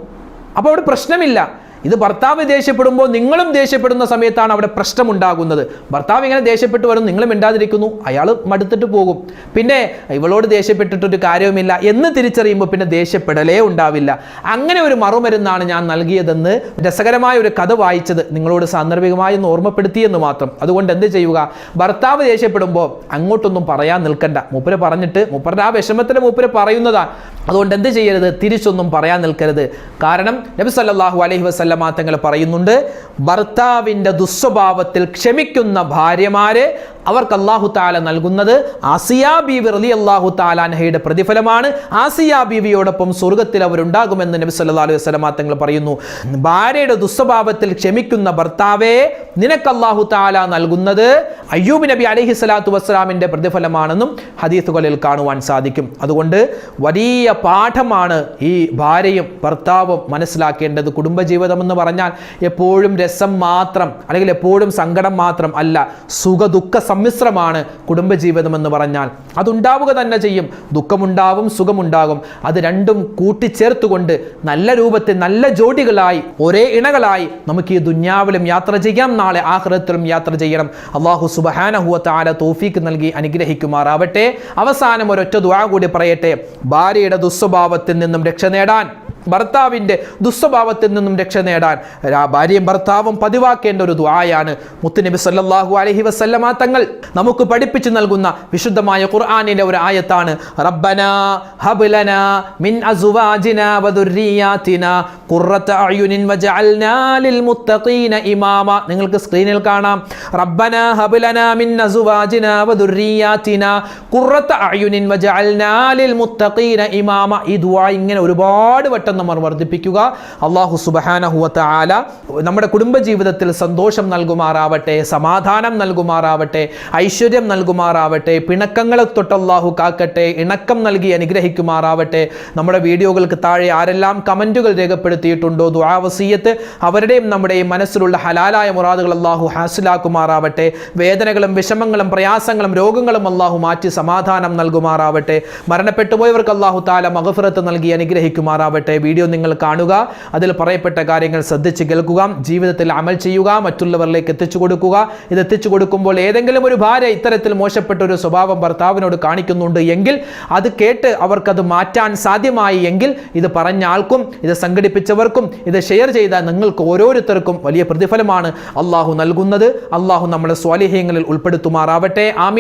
അപ്പോൾ അവിടെ പ്രശ്നമില്ല. ഇത് ഭർത്താവ് ദേഷ്യപ്പെടുമ്പോൾ നിങ്ങളും ദേഷ്യപ്പെടുന്ന സമയത്താണ് അവിടെ പ്രശ്നമുണ്ടാകുന്നത്. ഭർത്താവ് ഇങ്ങനെ ദേഷ്യപ്പെട്ട് വരും നിങ്ങളും മിണ്ടാതിരിക്കുന്നു അയാൾ മടുത്തിട്ട് പോകും. പിന്നെ ഇവളോട് ദേഷ്യപ്പെട്ടിട്ടൊരു കാര്യവുമില്ല എന്ന് തിരിച്ചറിയുമ്പോൾ പിന്നെ ദേഷ്യപ്പെടലേ ഉണ്ടാവില്ല. അങ്ങനെ ഒരു മറുമരുന്നാണ് ഞാൻ നൽകിയതെന്ന് രസകരമായ ഒരു കഥ വായിച്ചത് നിങ്ങളോട് സാന്ദർഭികമായി ഒന്ന് ഓർമ്മപ്പെടുത്തിയെന്ന് മാത്രം. അതുകൊണ്ട് എന്ത് ചെയ്യുക? ഭർത്താവ് ദേഷ്യപ്പെടുമ്പോൾ അങ്ങോട്ടൊന്നും പറയാൻ നിൽക്കണ്ട. മൂപ്പര് പറഞ്ഞിട്ട് മൂപ്പരുടെ ആ വിഷമത്തിന് മൂപ്പര് പറയുന്നതാണ് അതുകൊണ്ട് എന്ത് ചെയ്യരുത്? തിരിച്ചൊന്നും പറയാൻ നിൽക്കരുത്. കാരണം നബി സല്ലാഹു അലൈഹി വസല്ലമ തങ്ങൾ പറയുന്നുണ്ട്. ഭർത്താവിന്റെ ദുസ്വഭാവത്തിൽ ക്ഷമിക്കുന്ന ഭാര്യമാരെ അവർക്ക് അള്ളാഹു താല നൽകുന്നത് ആസിയാ ബീവി റലി അള്ളാഹു താലാൻഹയുടെ പ്രതിഫലമാണ്. ആസിയാ ബീവിയോടൊപ്പം സ്വർഗത്തിൽ അവരുണ്ടാകുമെന്ന് നബി സല്ലാ അലൈഹി വസല്ലമ തങ്ങൾ പറയുന്നു. ഭാര്യയുടെ ദുസ്വഭാവത്തിൽ ക്ഷമിക്കുന്ന ഭർത്താവെ നിനക്ക് അള്ളാഹു താല നൽകുന്നത് അയ്യൂബ് നബി അലഹി സ്വലാത്തു വസ്സലാമിന്റെ പ്രതിഫലമാണെന്നും ഹദീസുകളിൽ കാണുവാൻ സാധിക്കും. അതുകൊണ്ട് വലിയ പാഠമാണ് ഈ ഭാര്യയും ഭർത്താവും മനസ്സിലാക്കേണ്ടത് കുടുംബജീവിതം എന്ന് പറഞ്ഞാൽ എപ്പോഴും രസം മാത്രം അല്ലെങ്കിൽ എപ്പോഴും സങ്കടം മാത്രം അല്ല സുഖ ദുഃഖ സമ്മിശ്രമാണ് കുടുംബജീവിതമെന്ന് പറഞ്ഞാൽ. അതുണ്ടാവുക തന്നെ ചെയ്യും. ദുഃഖമുണ്ടാവും സുഖമുണ്ടാകും. അത് രണ്ടും കൂട്ടിച്ചേർത്തുകൊണ്ട് നല്ല രൂപത്തിൽ നല്ല ജോഡികളായി ഒരേ ഇണകളായി നമുക്ക് ഈ ദുന്യാവിലും യാത്ര ചെയ്യാം. നാളെ ആഹ്റത്തിലും യാത്ര ചെയ്യണം. അള്ളാഹു സുബഹാനഹുവ തോഫീക്ക് നൽകി അനുഗ്രഹിക്കുമാറാവട്ടെ. അവസാനം ഒരൊറ്റ ദുആ കൂടി പറയട്ടെ. ഭാര്യയുടെ ദുസ്വഭാവത്തിൽ നിന്നും രക്ഷ നേടാൻ. ഭർത്താവിന്റെ ദുസ്വഭാവത്തിൽ നിന്നും രക്ഷ നേടാൻ ഭാര്യയും ഭർത്താവും പതിവാക്കേണ്ട ഒരു ദ്വായാണ് മുത്തുനബി സല്ലാഹു അലഹി വസല്ലമ തങ്ങൾ നമുക്ക് പഠിപ്പിച്ചു നൽകുന്ന വിശുദ്ധമായ ഖുർആനിലെ ഒരു ആയത്താണ് റബ്ബന ഹബ്ലന മിൻ അസുവാജിന വദുർരിയാതിന ഖുർറത അയുനിൻ വജഅൽനാ ലിൽ മുത്തഖീന ഇമാമ. നിങ്ങൾക്ക് സ്ക്രീനിൽ കാണാം റബ്ബന ഹബ്ലന മിൻ അസുവാജിന വദുർരിയാതിന ഖുർറത അയുനിൻ വജഅൽനാ ലിൽ മുത്തഖീന ഇമാമ. ഈ ദുആ ഇങ്ങനെ ഒരുപാട് വട്ടം നമ്മൾ വർദ്ധിപ്പിക്കുക. അള്ളാഹു സുബ്ഹാനഹു ആല നമ്മുടെ കുടുംബജീവിതത്തിൽ സന്തോഷം നൽകുമാറാവട്ടെ സമാധാനം നൽകുമാറാവട്ടെ ഐശ്വര്യം നൽകുമാറാവട്ടെ പിണക്കങ്ങളെ തൊട്ട് അള്ളാഹു കാക്കട്ടെ ഇണക്കം നൽകി അനുഗ്രഹിക്കുമാറാവട്ടെ. നമ്മുടെ വീഡിയോകൾക്ക് താഴെ ആരെല്ലാം കമന്റുകൾ രേഖപ്പെടുത്തിയിട്ടുണ്ടോ ദുആവസീയത്ത് അവരുടെയും നമ്മുടെയും മനസ്സിലുള്ള ഹലാലായ മുറാദുകൾ അള്ളാഹു ഹാസിലാക്കുമാറാവട്ടെ. വേദനകളും വിഷമങ്ങളും പ്രയാസങ്ങളും രോഗങ്ങളും അള്ളാഹു മാറ്റി സമാധാനം നൽകുമാറാവട്ടെ. മരണപ്പെട്ടുപോയവർക്ക് അള്ളാഹു താല മഹഫുറത്ത് നൽകി അനുഗ്രഹിക്കുമാറാവട്ടെ. വീഡിയോ നിങ്ങൾ കാണുക. അതിൽ പറയപ്പെട്ട കാര്യങ്ങൾ ശ്രദ്ധിച്ച് കേൾക്കുക. ജീവിതത്തിൽ അമൽ ചെയ്യുക. മറ്റുള്ളവരിലേക്ക് എത്തിച്ചു കൊടുക്കുക. ഇത് എത്തിച്ചു കൊടുക്കുമ്പോൾ ഏതെങ്കിലും ഒരു ഭാര്യ ഇത്തരത്തിൽ മോശപ്പെട്ട ഒരു സ്വഭാവം ഭർത്താവിനോട് കാണിക്കുന്നുണ്ട് എങ്കിൽ അത് കേട്ട് അവർക്കത് മാറ്റാൻ സാധ്യമായി എങ്കിൽ ഇത് പറഞ്ഞ ആൾക്കും ഇത് സംഘടിപ്പിച്ചവർക്കും ഇത് ഷെയർ ചെയ്ത നിങ്ങൾക്ക് ഓരോരുത്തർക്കും വലിയ പ്രതിഫലമാണ് അള്ളാഹു നൽകുന്നത്. അള്ളാഹു നമ്മുടെ സ്വാലിഹ്യങ്ങളിൽ ഉൾപ്പെടുത്തുമാറാവട്ടെ. ആമീൻ.